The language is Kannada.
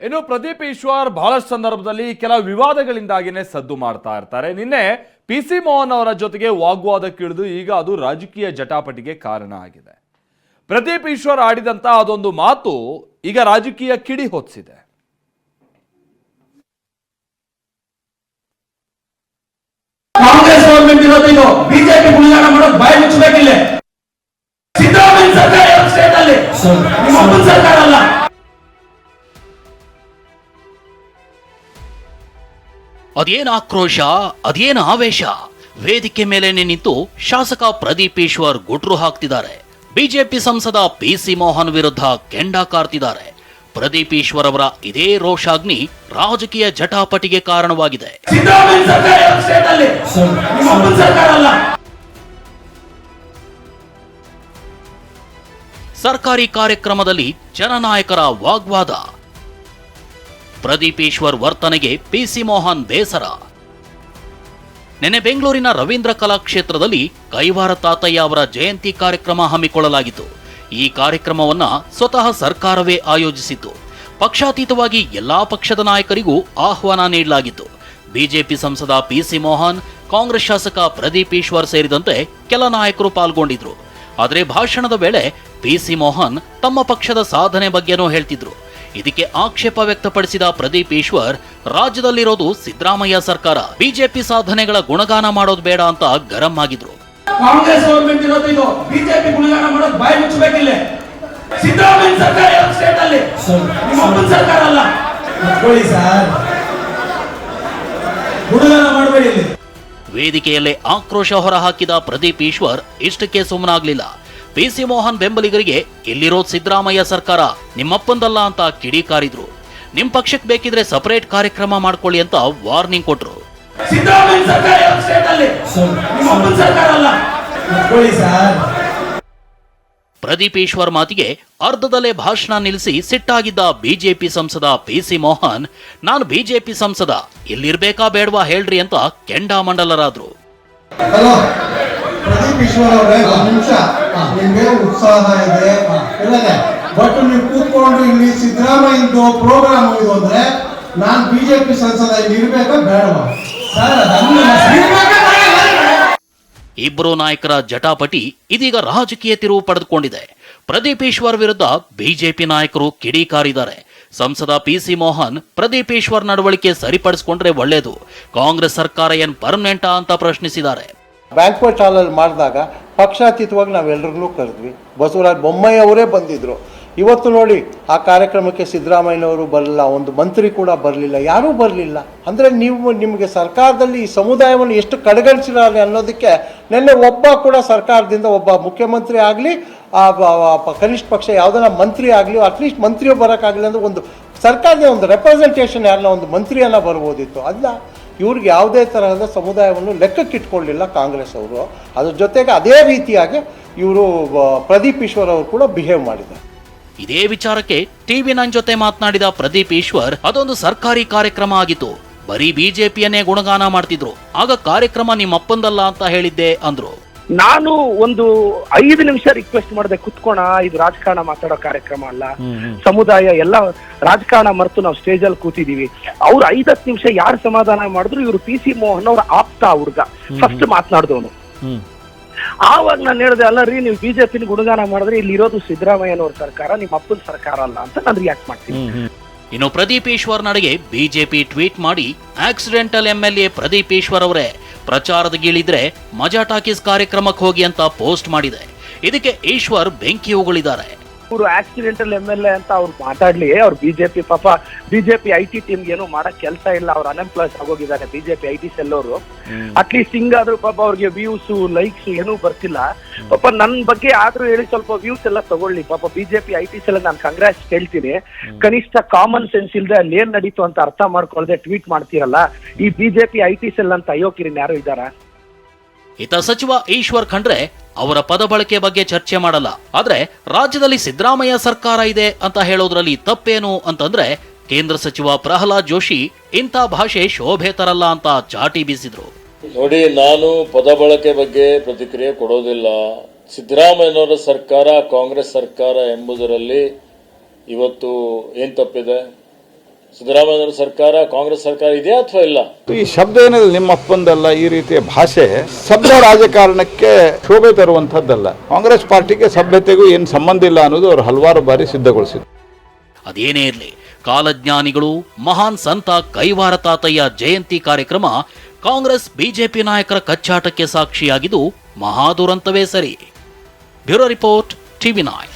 ಇನ್ನು ಪ್ರದೀಪ್ ಈಶ್ವರ್ ಬಹಳಷ್ಟು ಸಂದರ್ಭದಲ್ಲಿ ಕೆಲ ವಿವಾದಗಳಿಂದಾಗಿನೇ ಸದ್ದು ಮಾಡ್ತಾ ಇರ್ತಾರೆ. ನಿನ್ನೆ ಪಿ ಸಿ ಮೋಹನ್ ಅವರ ಜೊತೆಗೆ ವಾಗ್ವಾದಕ್ಕಿಳಿದು ಈಗ ಅದು ರಾಜಕೀಯ ಜಟಾಪಟಿಗೆ ಕಾರಣ ಆಗಿದೆ. ಪ್ರದೀಪ್ ಈಶ್ವರ್ ಆಡಿದಂತ ಅದೊಂದು ಮಾತು ಈಗ ರಾಜಕೀಯ ಕಿಡಿ ಹೊತ್ತಿಸಿದೆ ಕಾಂಗ್ರೆಸ್ ಬಿಜೆಪಿ ಅದೇನ್ ಆಕ್ರೋಶ ಅದೇನು ಆವೇಶ? ವೇದಿಕೆ ಮೇಲೆ ನಿಂತು ಶಾಸಕ ಪ್ರದೀಪ್ ಈಶ್ವರ್ ಗುಟ್ರು ಹಾಕ್ತಿದ್ದಾರೆ. ಬಿಜೆಪಿ ಸಂಸದ ಪಿ ಸಿ ಮೋಹನ್ ವಿರುದ್ಧ ಕೆಂಡ ಕಾರ್ತಿದ್ದಾರೆ. ಪ್ರದೀಪ್ ಈಶ್ವರ್ ಅವರ ಇದೇ ರೋಷಾಗ್ನಿ ರಾಜಕೀಯ ಜಟಾಪಟಿಗೆ ಕಾರಣವಾಗಿದೆ. ಸರ್ಕಾರಿ ಕಾರ್ಯಕ್ರಮದಲ್ಲಿ ಜನನಾಯಕರ ವಾಗ್ವಾದ. ಪ್ರದೀಪ್ ಈಶ್ವರ್ ವರ್ತನೆಗೆ ಪಿಸಿ ಮೋಹನ್ ಬೇಸರ. ನಿನ್ನೆ ಬೆಂಗಳೂರಿನ ರವೀಂದ್ರ ಕಲಾಕ್ಷೇತ್ರದಲ್ಲಿ ಕೈವಾರ ತಾತಯ್ಯ ಅವರ ಜಯಂತಿ ಕಾರ್ಯಕ್ರಮ ಹಮ್ಮಿಕೊಳ್ಳಲಾಗಿತ್ತು. ಈ ಕಾರ್ಯಕ್ರಮವನ್ನ ಸ್ವತಃ ಸರ್ಕಾರವೇ ಆಯೋಜಿಸಿತ್ತು. ಪಕ್ಷಾತೀತವಾಗಿ ಎಲ್ಲಾ ಪಕ್ಷದ ನಾಯಕರಿಗೂ ಆಹ್ವಾನ ನೀಡಲಾಗಿತ್ತು. ಬಿಜೆಪಿ ಸಂಸದ ಪಿಸಿ ಮೋಹನ್, ಕಾಂಗ್ರೆಸ್ ಶಾಸಕ ಪ್ರದೀಪ್ ಈಶ್ವರ್ ಸೇರಿದಂತೆ ಕೆಲ ನಾಯಕರು ಪಾಲ್ಗೊಂಡಿದ್ರು. ಆದರೆ ಭಾಷಣದ ವೇಳೆ ಪಿಸಿ ಮೋಹನ್ ತಮ್ಮ ಪಕ್ಷದ ಸಾಧನೆ ಬಗ್ಗೆನೂ ಹೇಳ್ತಿದ್ರು. ಇದಕ್ಕೆ ಆಕ್ಷೇಪ ವ್ಯಕ್ತಪಡಿಸಿದ ಪ್ರದೀಪ್ ಈಶ್ವರ್ ರಾಜ್ಯದಲ್ಲಿರೋದು ಸಿದ್ದರಾಮಯ್ಯ ಸರ್ಕಾರ ಬಿಜೆಪಿ ಸಾಧನೆಗಳ ಗುಣಗಾನ ಮಾಡೋದು ಬೇಡ ಅಂತ ಗರಂ ಆಗಿದ್ರು. ಕಾಂಗ್ರೆಸ್ ಗೌರ್ಮೆಂಟ್ ಇರೋದು ಇದು. ಬಿಜೆಪಿ ಗುಣಗಾನ ಮಾಡೋದು ಬಾಯಿ ಮುಚ್ಚಬೇಕಿಲ್ಲ. ಸಿದ್ದರಾಮಯ್ಯ ಸರ್ಕಾರ ಸ್ಟೇಟ್ ಅಲ್ಲಿ? ನಿಮ್ಮ ಸರ್ಕಾರ ಅಲ್ಲ. ಸರ್. ಗುಣಗಾನ ಮಾಡಬೇಡಿ ವೇದಿಕೆಯಲ್ಲೇ ಆಕ್ರೋಶ ಹೊರಹಾಕಿದ ಪ್ರದೀಪ್ ಈಶ್ವರ್ ಇಷ್ಟಕ್ಕೆ ಸುಮ್ಮನಾಗ್ಲಿಲ್ಲ. ಪಿಸಿ ಮೋಹನ್ ಬೆಂಬಲಿಗರಿಗೆ ಇಲ್ಲಿರೋದು ಸಿದ್ದರಾಮಯ್ಯ ಸರ್ಕಾರ? ನಿಮ್ಮಪ್ಪಂದಲ್ಲ ಅಂತ ಕಿಡಿಕಾರಿದ್ರು ನಿಮ್ ಪಕ್ಷಕ್ಕೆ ಬೇಕಿದ್ರೆ ಸಪರೇಟ್ ಕಾರ್ಯಕ್ರಮ ಮಾಡ್ಕೊಳ್ಳಿ ಅಂತ ವಾರ್ನಿಂಗ್ ಕೊಟ್ರು. ಪ್ರದೀಪ್ ಈಶ್ವರ್ ಮಾತಿಗೆ ಅರ್ಧದಲ್ಲೇ ಭಾಷಣ ನಿಲ್ಲಿಸಿ ಸಿಟ್ಟಾಗಿದ್ದ ಬಿಜೆಪಿ ಸಂಸದ ಪಿಸಿ ಮೋಹನ್ ನಾನು ಬಿಜೆಪಿ ಸಂಸದ ಇಲ್ಲಿರ್ಬೇಕಾ ಬೇಡವಾ ಹೇಳ್ರಿ ಅಂತ ಕೆಂಡಾಮಂಡಲರಾದ್ರು. ಈಶ್ವರ್ ಅವರೇ ಒಂದು ನಿಮಿಷ. ನಿಮ್ಗೆ ಉತ್ಸಾಹ ಇದೆ. ಇಲ್ಲದೆ ಬಟ್ ನೀವು ಕೂತ್ಕೊಂಡು ಇಲ್ಲಿ ಸಿದ್ದರಾಮಯ್ಯದು ಪ್ರೋಗ್ರಾಮ್ ಇದು ಅಂದ್ರೆ ನಾನ್ ಬಿಜೆಪಿ ಸಂಸದ ಇಲ್ಲಿ ಇರ್ಬೇಕಾ ಬೇಡವಾ? ಇಬ್ಬರು ನಾಯಕರ ಜಟಾಪಟಿ ಇದೀಗ ರಾಜಕೀಯ ತಿರುವು ಪಡೆದುಕೊಂಡಿದೆ. ಪ್ರದೀಪ್ ಈಶ್ವರ್ ವಿರುದ್ಧ ಬಿಜೆಪಿ ನಾಯಕರು ಕಿಡಿಕಾರಿದ್ದಾರೆ. ಸಂಸದ ಪಿಸಿ ಮೋಹನ್ ಪ್ರದೀಪ್ ಈಶ್ವರ್ ನಡವಳಿಕೆ ಸರಿಪಡಿಸಿಕೊಂಡ್ರೆ ಒಳ್ಳೇದು. ಕಾಂಗ್ರೆಸ್ ಸರ್ಕಾರ ಏನ್ ಪರ್ಮನೆಂಟಾ ಅಂತ ಪ್ರಶ್ನಿಸಿದ್ದಾರೆ. ಬ್ಯಾಂಕ್ವೆಟ್ ಹಾಲಲ್ಲಿ ಮಾಡಿದಾಗ ಪಕ್ಷಾತೀತವಾಗಿ ನಾವೆಲ್ಲರಿಗೂ ಕರೆದ್ವಿ. ಬಸವರಾಜ ಬೊಮ್ಮಾಯಿ ಅವರೇ ಬಂದಿದ್ದರು ಇವತ್ತು ನೋಡಿ ಆ ಕಾರ್ಯಕ್ರಮಕ್ಕೆ ಸಿದ್ದರಾಮಯ್ಯನವರು ಬರಲಿಲ್ಲ, ಒಂದು ಮಂತ್ರಿ ಕೂಡ ಬರಲಿಲ್ಲ, ಯಾರೂ ಬರಲಿಲ್ಲ. ಅಂದರೆ ನೀವು ನಿಮಗೆ ಸರ್ಕಾರದಲ್ಲಿ ಈ ಸಮುದಾಯವನ್ನು ಎಷ್ಟು ಕಡೆಗಣಿಸಿರಲಿ ಅನ್ನೋದಕ್ಕೆ ನಿನ್ನೆ ಒಬ್ಬ ಕೂಡ ಸರ್ಕಾರದಿಂದ ಒಬ್ಬ ಮುಖ್ಯಮಂತ್ರಿ ಆಗಲಿ ಕನಿಷ್ಠ ಪಕ್ಷ ಯಾವುದನ್ನ ಮಂತ್ರಿ ಆಗಲಿ ಅಟ್ಲೀಸ್ಟ್ ಮಂತ್ರಿಯೂ ಬರೋಕ್ಕಾಗಲಿ ಅಂದರೆ ಒಂದು ಸರ್ಕಾರದ ಒಂದು ರೆಪ್ರೆಸೆಂಟೇಷನ್ ಯಾರನ್ನ ಒಂದು ಮಂತ್ರಿಯನ್ನು ಬರ್ಬೋದಿತ್ತು. ಅಲ್ಲ ಇವ್ರಿಗೆ ಯಾವುದೇ ತರಹದ ಸಮುದಾಯವನ್ನು ಲೆಕ್ಕಕ್ಕಿಟ್ಕೊಳ್ಳಿಲ್ಲ ಕಾಂಗ್ರೆಸ್ ಅವರು. ಅದ್ರ ಜೊತೆಗೆ ಅದೇ ರೀತಿಯಾಗಿ ಇವರು ಪ್ರದೀಪ್ ಈಶ್ವರ್ ಅವರು ಕೂಡ ಬಿಹೇವ್ ಮಾಡಿದ್ದಾರೆ. ಇದೇ ವಿಚಾರಕ್ಕೆ ಟಿವಿ ನನ್ ಜೊತೆ ಮಾತನಾಡಿದ ಪ್ರದೀಪ್ ಈಶ್ವರ್, ಅದೊಂದು ಸರ್ಕಾರಿ ಕಾರ್ಯಕ್ರಮ ಆಗಿತ್ತು. ಬರೀ ಬಿಜೆಪಿಯನ್ನೇ ಗುಣಗಾನ ಮಾಡ್ತಿದ್ರು. ಆಗ ಕಾರ್ಯಕ್ರಮ ನಿಮ್ಮಪ್ಪಂದಲ್ಲ ಅಂತ ಹೇಳಿದ್ದೆ, ಅಂದ್ರು. ನಾನು ಒಂದು ಐದು ನಿಮಿಷ ರಿಕ್ವೆಸ್ಟ್ ಮಾಡಿದೆ ಕುತ್ಕೋಣ ಇದು ರಾಜಕಾರಣ ಮಾತಾಡೋ ಕಾರ್ಯಕ್ರಮ ಅಲ್ಲ. ಸಮುದಾಯ ಎಲ್ಲ ರಾಜಕಾರಣ ಮರೆತು ನಾವು ಸ್ಟೇಜ್ ಅಲ್ಲಿ ಕೂತಿದೀವಿ. ಅವ್ರು ಐದತ್ತು ನಿಮಿಷ ಯಾರು ಸಮಾಧಾನ ಮಾಡಿದ್ರು ಇವರು ಪಿ ಸಿ ಮೋಹನ್ ಅವ್ರ ಆಪ್ತ ಹುಡುಗ. ಫಸ್ಟ್ ಮಾತನಾಡಿದವನು. ಆವಾಗ ನಾನು ಹೇಳಿದೆ ಅಲ್ಲ ರೀ ನೀವು ಬಿಜೆಪಿನ ಗುಣಗಾನ ಮಾಡಿದ್ರೆ ಇಲ್ಲಿ ಇರೋದು ಸಿದ್ದರಾಮಯ್ಯನವ್ರ ಸರ್ಕಾರ ನಿಮ್ಮ ಅಪ್ಪನ ಸರ್ಕಾರ ಅಲ್ಲ ಅಂತ ನಾನು ರಿಯಾಕ್ಟ್ ಮಾಡ್ತೀನಿ. ಇನ್ನು ಪ್ರದೀಪ್ ಈಶ್ವರ್ ನಡೆಗೆ ಬಿಜೆಪಿ ಟ್ವೀಟ್ ಮಾಡಿ ಆಕ್ಸಿಡೆಂಟಲ್ ಎಂಎಲ್ಎ ಪ್ರದೀಪ್ ಈಶ್ವರ್ ಅವರೇ ಪ್ರಚಾರದ ಗೀಳಿದ್ರೆ ಮಜಾ ಟಾಕೀಸ್ ಕಾರ್ಯಕ್ರಮಕ್ಕೆ ಹೋಗಿ ಅಂತ ಪೋಸ್ಟ್ ಮಾಡಿದೆ. ಇದಕ್ಕೆ ಈಶ್ವರ್ ಬೆಂಕಿ ಉಗುಳಿದ್ದಾರೆ ಇವರು ಆಕ್ಸಿಡೆಂಟಲ್ ಎಂ ಎಲ್ ಎ ಅಂತ ಅವ್ರು ಮಾತಾಡ್ಲಿ ಅವ್ರು ಬಿಜೆಪಿ ಪಾಪ ಬಿಜೆಪಿ ಐ ಟಿ ಟೀಮ್ ಏನು ಮಾಡಕ್ ಕೆಲಸ ಇಲ್ಲ ಅವ್ರು ಅನ್ಎಂಪ್ಲಾಯ್ಸ್ ಆಗೋಗಿದ್ದಾರೆ ಬಿಜೆಪಿ ಐ ಟಿ ಸೆಲ್ ಅವರು. ಅಟ್ಲೀಸ್ಟ್ ಹಿಂಗಾದ್ರೂ ಪಾಪ ಅವ್ರಿಗೆ ವ್ಯೂಸ್ ಲೈಕ್ಸ್ ಏನೂ ಬರ್ತಿಲ್ಲ. ಪಾಪ ನನ್ ಬಗ್ಗೆ ಆದ್ರೂ ಹೇಳಿ ಸ್ವಲ್ಪ ವ್ಯೂಸ್ ಎಲ್ಲ ತಗೊಳ್ಳಿ. ಪಾಪ ಬಿಜೆಪಿ ಐ ಟಿ ಸೆಲ್ ನಾನು ಕಾಂಗ್ರೆಸ್ ಕೇಳ್ತೀನಿ. ಕನಿಷ್ಠ ಕಾಮನ್ ಸೆನ್ಸ್ ಇಲ್ದೆ ಅಲ್ಲಿ ಏನ್ ನಡೀತು ಅಂತ ಅರ್ಥ ಮಾಡ್ಕೊಳ್ದೆ ಟ್ವೀಟ್ ಮಾಡ್ತೀರಲ್ಲ ಈ ಬಿಜೆಪಿ ಐ ಟಿ ಸೆಲ್ ಅಂತ ಅಯೋಕಿರಿನ್ ಯಾರು ಇದ್ದಾರಾ? ಇತ ಸಚಿವ ಈಶ್ವರ್ ಖಂಡ್ರೆ ಅವರ ಪದ ಬಳಕೆ ಬಗ್ಗೆ ಚರ್ಚೆ ಮಾಡಲ್ಲ. ಆದ್ರೆ ರಾಜ್ಯದಲ್ಲಿ ಸಿದ್ದರಾಮಯ್ಯ ಸರ್ಕಾರ ಇದೆ ಅಂತ ಹೇಳೋದ್ರಲ್ಲಿ ತಪ್ಪೇನು ಅಂತಂದ್ರೆ ಕೇಂದ್ರ ಸಚಿವ ಪ್ರಹ್ಲಾದ್ ಜೋಶಿ ಇಂಥ ಭಾಷೆ ಶೋಭೆ ತರಲ್ಲ ಅಂತ ಚಾಟಿ ಬೀಸಿದ್ರು. ನೋಡಿ, ನಾನು ಪದ ಬಳಕೆ ಬಗ್ಗೆ ಪ್ರತಿಕ್ರಿಯೆ ಕೊಡೋದಿಲ್ಲ. ಸಿದ್ದರಾಮಯ್ಯನವರ ಸರ್ಕಾರ, ಕಾಂಗ್ರೆಸ್ ಸರ್ಕಾರ ಎಂಬುದರಲ್ಲಿ ಇವತ್ತು ಏನು ತಪ್ಪಿದೆ? ಸಿದ್ದರಾಮಯ್ಯ ಸರ್ಕಾರ ಕಾಂಗ್ರೆಸ್ ಸರ್ಕಾರ ಇದೆಯಾ ಅಥವಾ ಇಲ್ಲ? ಈ ಶಬ್ದ ಏನಿದೆ ನಿಮ್ಮ ಅಪ್ಪಂದಲ್ಲ ಈ ರೀತಿಯ ಭಾಷೆ ಸಭ್ಯ ರಾಜಕಾರಣಕ್ಕೆ ಶೋಭೆ ತರುವಂತದ್ದಲ್ಲ ಕಾಂಗ್ರೆಸ್ ಪಾರ್ಟಿಗೆ ಸಭ್ಯತೆಗೂ ಏನು ಸಂಬಂಧ ಇಲ್ಲ ಅನ್ನೋದು ಅವರು ಹಲವಾರು ಬಾರಿ ಸಿದ್ಧಗೊಳಿಸಿದ್ರು. ಅದೇನೇ ಇರಲಿ ಕಾಲಜ್ಞಾನಿಗಳು ಮಹಾನ್ ಸಂತ ಕೈವಾರ ತಾತಯ್ಯ ಜಯಂತಿ ಕಾರ್ಯಕ್ರಮ ಕಾಂಗ್ರೆಸ್ ಬಿಜೆಪಿ ನಾಯಕರ ಕಚ್ಚಾಟಕ್ಕೆ ಸಾಕ್ಷಿಯಾಗಿದ್ದು ಮಹಾದುರಂತವೇ ಸರಿ. Bureau report TV nine